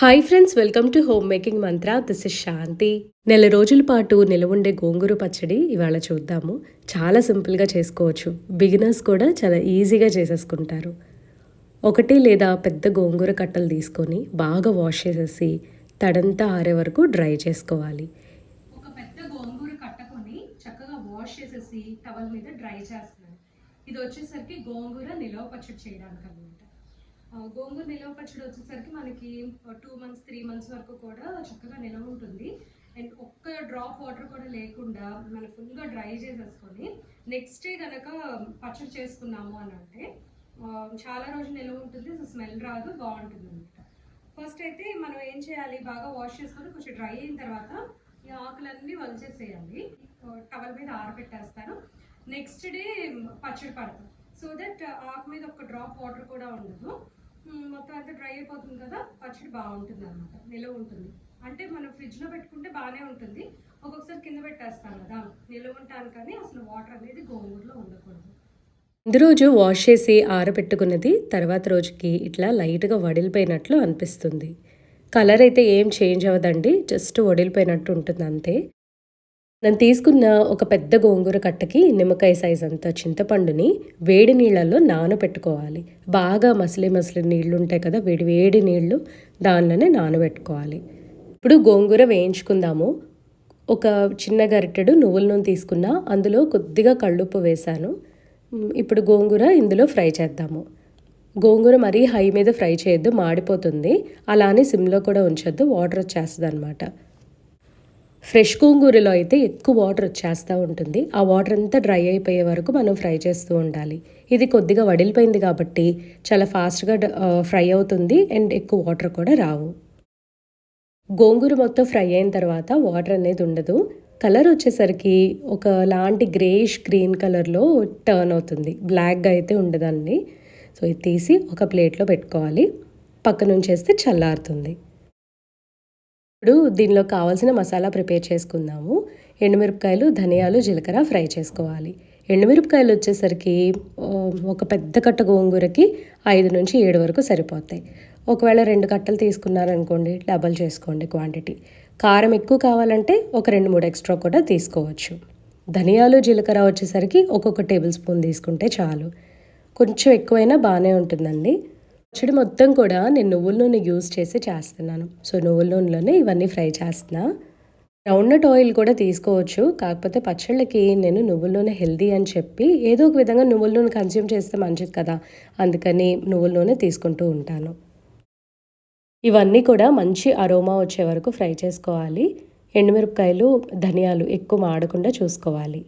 Hi friends welcome to home making mantra this is Shanti నెల రోజుల పాటు నిలవుండే గోంగూర పచ్చడి ఇవాళ చూద్దాము. చాలా సింపుల్గా చేసుకోవచ్చు. బిగినర్స్ కూడా చాలా ఈజీగా చేసేసుకుంటారు. ఒకటి లేదా పెద్ద గోంగూర కట్టలు తీసుకొని బాగా వాష్ చేసేసి తడంతా ఆరే వరకు డ్రై చేసుకోవాలి. ఒక పెద్ద గోంగూర కట్టకొని చక్కగా వాష్ చేసేసి టవల్ మీద డ్రై చేస్తున్నాను ఇది వచ్చేసరికి గోంగూర నిలవ పచ్చడి చేయడానికి అనమాట గోంగూర నిలవ పచ్చడి వచ్చేసరికి మనకి టూ మంత్స్ త్రీ మంత్స్ వరకు కూడా చక్కగా నిలవ ఉంటుంది. అండ్ ఒక్క డ్రాప్ వాటర్ కూడా లేకుండా మనం ఫుల్గా డ్రై చేసేసుకొని నెక్స్ట్ డే కనుక పచ్చడి చేసుకున్నాము అని అంటే చాలా రోజులు నిలవ ఉంటుంది స్మెల్ రాదు బాగుంటుంది అనమాట ఫస్ట్ అయితే మనం ఏం చేయాలి? బాగా వాష్ చేసుకొని కొంచెం డ్రై అయిన తర్వాత ఈ ఆకులన్నీ వలిచేసేయాలి. టవల్ మీద ఆరబెట్టేస్తాను. నెక్స్ట్ డే పచ్చడి పడతాం సో దట్ ఆకు మీద ఒక డ్రాప్ వాటర్ కూడా ఉండదు. మొత్తం అంతా డ్రై అయిపోతుంది కదా పచ్చడి బాగుంటుంది అనమాట నిలవ ఉంటుంది. అంటే మనం ఫ్రిడ్జ్లో పెట్టుకుంటే బాగానే ఉంటుంది. ఒక్కొక్కసారి కింద పెట్టేస్తాం కదా నిలవ ఉంటాను కానీ అసలు వాటర్ అనేది గోంగూరలో ఉండకూడదు. ముందు రోజు వాష్ చేసి ఆరబెట్టుకున్నది తర్వాత రోజుకి ఇట్లా లైట్గా వడిలిపోయినట్లు అనిపిస్తుంది. కలర్ అయితే ఏం చేంజ్ అవ్వదండి జస్ట్ వడిలిపోయినట్టు ఉంటుంది అంతే. నేను తీసుకున్న ఒక పెద్ద గోంగూర కట్టకి నిమ్మకాయ సైజ్ అంత చింతపండుని వేడి నీళ్ళల్లో నానబెట్టుకోవాలి. బాగా మసిలి మసిలి నీళ్ళు ఉంటాయి కదా వేడి వేడి నీళ్ళు దానిలోనే నానబెట్టుకోవాలి. ఇప్పుడు గోంగూర వేయించుకుందాము. ఒక చిన్న గరిటెడు నువ్వుల నూనె తీసుకున్నా అందులో కొద్దిగా కళ్ళుప్పు వేశాను. ఇప్పుడు గోంగూర ఇందులో ఫ్రై చేద్దాము. గోంగూర మరీ హై మీద ఫ్రై చేయొద్దు మాడిపోతుంది. అలానే సిమ్లో కూడా ఉంచొద్దు వాటర్ వచ్చేస్తుంది అనమాట ఫ్రెష్ గోంగూరలో అయితే ఎక్కువ వాటర్ వచ్చేస్తూ ఉంటుంది. ఆ వాటర్ అంతా డ్రై అయిపోయే వరకు మనం ఫ్రై చేస్తూ ఉండాలి. ఇది కొద్దిగా వడిలిపోయింది కాబట్టి చాలా ఫాస్ట్గా ఫ్రై అవుతుంది అండ్ ఎక్కువ వాటర్ కూడా రావు. గోంగూర మొత్తం ఫ్రై అయిన తర్వాత వాటర్ అనేది ఉండదు. కలర్ వచ్చేసరికి ఒక లాంటి గ్రేష్ గ్రీన్ కలర్లో టర్న్ అవుతుంది. బ్లాక్గా అయితే ఉండదండి. సో ఇది తీసి ఒక ప్లేట్లో పెట్టుకోవాలి. పక్క నుంచి వేస్తే చల్లారుతుంది. ఇప్పుడు దీనిలో కావాల్సిన మసాలా ప్రిపేర్ చేసుకుందాము. ఎండుమిరపకాయలు ధనియాలు జీలకర్ర ఫ్రై చేసుకోవాలి. ఎండుమిరపకాయలు వచ్చేసరికి ఒక పెద్ద కట్ట గోంగూరకి ఐదు నుంచి ఏడు వరకు సరిపోతాయి. ఒకవేళ రెండు కట్టలు తీసుకున్నారనుకోండి డబల్ చేసుకోండి క్వాంటిటీ. కారం ఎక్కువ కావాలంటే ఒక రెండు మూడు ఎక్స్ట్రా కూడా తీసుకోవచ్చు. ధనియాలు జీలకర్ర వచ్చేసరికి ఒక్కొక్క టేబుల్ స్పూన్ తీసుకుంటే చాలు. కొంచెం ఎక్కువైనా బాగానే ఉంటుందండి. పచ్చడి మొత్తం కూడా నేను నువ్వుల నూనె యూజ్ చేసి చేస్తున్నాను. సో నువ్వుల నూనెలోనే ఇవన్నీ ఫ్రై చేస్తున్నా. గ్రౌండ్నట్ ఆయిల్ కూడా తీసుకోవచ్చు. కాకపోతే పచ్చళ్ళకి నేను నువ్వుల నూనె హెల్దీ అని చెప్పి ఏదో ఒక విధంగా నువ్వుల నూనె కన్జ్యూమ్ చేస్తే మంచిది కదా. అందుకని నువ్వుల నూనె తీసుకుంటూ ఉంటాను. ఇవన్నీ కూడా మంచి అరోమా వచ్చే వరకు ఫ్రై చేసుకోవాలి. ఎండుమిరపకాయలు ధనియాలు ఎక్కువ మాడకుండా చూసుకోవాలి.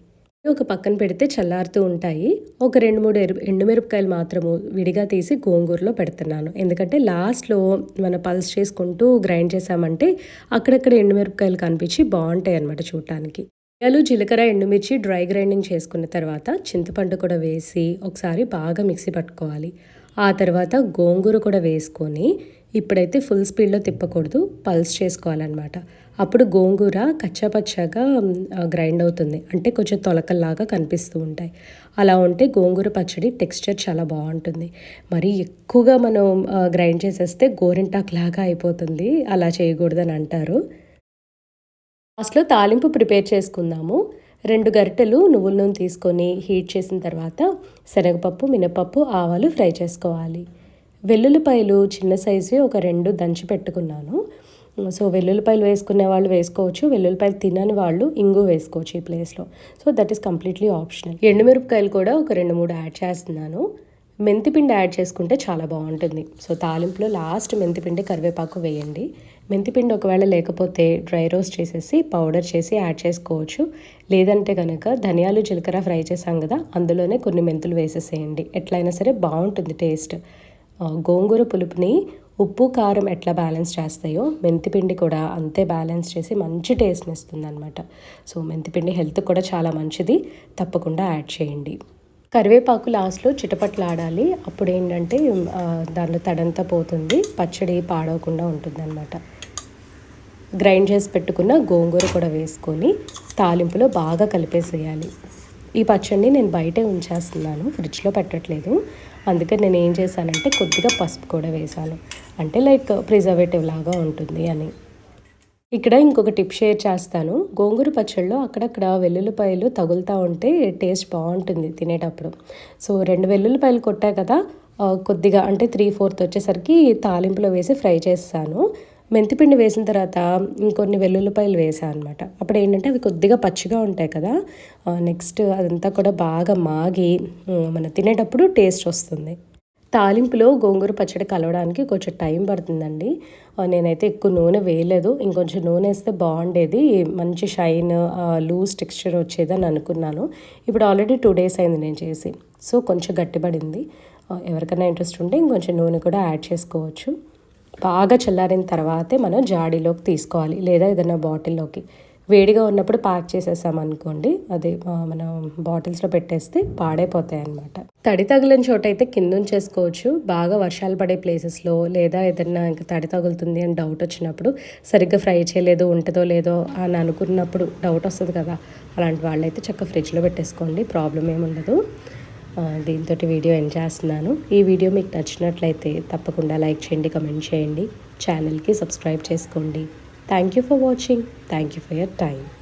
ఒక పక్కన పెడితే చల్లారుతూ ఉంటాయి. ఒక రెండు మూడు ఎరు ఎండుమిరపకాయలు మాత్రము విడిగా తీసి గోంగూరలో పెడుతున్నాను. ఎందుకంటే లాస్ట్లో మనం పల్స్ చేసుకుంటూ గ్రైండ్ చేసామంటే అక్కడక్కడ ఎండుమిరపకాయలు కనిపించి బాగుంటాయి అన్నమాట చూడటానికి. మిరియాలు జీలకర్ర ఎండుమిర్చి డ్రై గ్రైండింగ్ చేసుకున్న తర్వాత చింతపండు కూడా వేసి ఒకసారి బాగా మిక్సీ పట్టుకోవాలి. ఆ తర్వాత గోంగూర కూడా వేసుకొని ఇప్పుడైతే ఫుల్ స్పీడ్లో తిప్పకూడదు పల్స్ చేసుకోవాలన్నమాట. అప్పుడు గోంగూర కచ్చాపచ్చాగా గ్రైండ్ అవుతుంది. అంటే కొంచెం తొలకల్లాగా కనిపిస్తూ ఉంటాయి. అలా ఉంటే గోంగూర పచ్చడి టెక్స్చర్ చాలా బాగుంటుంది. మరి ఎక్కువగా మనం గ్రైండ్ చేసేస్తే గోరింటాకు లాగా అయిపోతుంది. అలా చేయకూడదని అంటారు. లాస్ట్లో తాలింపు ప్రిపేర్ చేసుకుందాము. రెండు గరిటెలు నువ్వుల నూనె తీసుకొని హీట్ చేసిన తర్వాత శనగపప్పు మినపప్పు ఆవాలు ఫ్రై చేసుకోవాలి. వెల్లుల్లిపాయలు చిన్న సైజు ఒక రెండు దంచి పెట్టుకున్నాను. సో వెల్లుల్లిపాయలు వేసుకునే వాళ్ళు వేసుకోవచ్చు వెల్లుల్లిపాయలు తినని వాళ్ళు ఇంగు వేసుకోవచ్చు ఈ ప్లేస్లో so that is completely optional ఎండుమిరపకాయలు కూడా ఒక రెండు మూడు యాడ్ చేస్తున్నాను. మెంతిపిండి యాడ్ చేసుకుంటే చాలా బాగుంటుంది. సో తాలింపులో లాస్ట్ మెంతిపిండి కరివేపాకు వేయండి. మెంతిపిండి ఒకవేళ లేకపోతే డ్రై రోస్ట్ చేసేసి పౌడర్ చేసి యాడ్ చేసుకోవచ్చు. లేదంటే కనుక ధనియాలు జీలకర్ర ఫ్రై చేసాం కదా అందులోనే కొన్ని మెంతులు వేసేసేయండి. ఎట్లయినా సరే బాగుంటుంది టేస్ట్ గోంగూర పులుపుని ఉప్పు కారం ఎట్లా బ్యాలెన్స్ చేస్తాయో మెంతిపిండి కూడా అంతే బ్యాలెన్స్ చేసి మంచి టేస్ట్ని ఇస్తుంది అనమాట సో మెంతిపిండి హెల్త్ కూడా చాలా మంచిది. తప్పకుండా యాడ్ చేయండి. కరివేపాకు లాస్ట్లో చిటపట్లాడాలి. అప్పుడు ఏంటంటే దానిలో తడంతా పోతుంది. పచ్చడి పాడవకుండా ఉంటుందన్నమాట. గ్రైండ్ చేసి పెట్టుకున్న గోంగూర కూడా వేసుకొని తాలింపులో బాగా కలిపేసేయాలి. ఈ పచ్చడిని నేను బయటే ఉంచేస్తున్నాను. ఫ్రిడ్జ్లో పెట్టట్లేదు. అందుకని నేను ఏం చేశానంటే కొద్దిగా పసుపు కూడా వేశాను. అంటే లైక్ ప్రిజర్వేటివ్ లాగా ఉంటుంది అని. ఇక్కడ ఇంకొక టిప్ షేర్ చేస్తాను. గోంగూర పచ్చళ్ళలో అక్కడక్కడ వెల్లుల్లిపాయలు తగులుతూ ఉంటే టేస్ట్ బాగుంటుంది తినేటప్పుడు. సో రెండు వెల్లుల్లిపాయలు కొట్టా కదా కొద్దిగా అంటే త్రీ ఫోర్త్ వచ్చేసరికి తాలింపులో వేసి ఫ్రై చేస్తాను. మెంతిపిండి వేసిన తర్వాత ఇంకొన్ని వెల్లుల్లిపాయలు వేసాను అనమాట అప్పుడు ఏంటంటే అవి కొద్దిగా పచ్చిగా ఉంటాయి కదా నెక్స్ట్ అదంతా కూడా బాగా మాగి మనం తినేటప్పుడు టేస్ట్ వస్తుంది. తాలింపులో గోంగూర పచ్చడి కలవడానికి కొంచెం టైం పడుతుందండి. నేనైతే ఎక్కువ నూనె వేయలేదు. ఇంకొంచెం నూనె వేస్తే బాగుండేది. మంచి షైన్ లూజ్ టెక్స్చర్ వచ్చేదని అనుకున్నాను. ఇప్పుడు ఆల్రెడీ టూ డేస్ అయింది నేను చేసి. సో కొంచెం గట్టిపడింది. ఎవరికైనా ఇంట్రెస్ట్ ఉంటే ఇంకొంచెం నూనె కూడా యాడ్ చేసుకోవచ్చు. బాగా చల్లారిన తర్వాతే మనం జాడీలోకి తీసుకోవాలి. లేదా ఏదైనా బాటిల్లోకి. వేడిగా ఉన్నప్పుడు ప్యాక్ చేసేసాం అనుకోండి అది మనం బాటిల్స్లో పెట్టేస్తే పాడైపోతాయి అనమాట తడి తగిలిన చోట అయితే కింద ఉంచేసుకోవచ్చు బాగా వర్షాలు పడే ప్లేసెస్లో లేదా ఏదైనా ఇంకా తడి తగులుతుంది అని డౌట్ వచ్చినప్పుడు సరిగ్గా ఫ్రై చేయలేదు ఉంటుందో లేదో అని అనుకున్నప్పుడు డౌట్ వస్తుంది కదా అలాంటి వాళ్ళైతే చక్కగా ఫ్రిడ్జ్లో పెట్టేసుకోండి ప్రాబ్లం ఏమి ఉండదు. దీంతో వీడియో ఎండ్ చేస్తున్నాను. ఈ వీడియో మీకు నచ్చినట్లయితే తప్పకుండా లైక్ చేయండి కమెంట్ చేయండి. ఛానల్కి సబ్స్క్రైబ్ చేసుకోండి. Thank you for watching. Thank you for your time.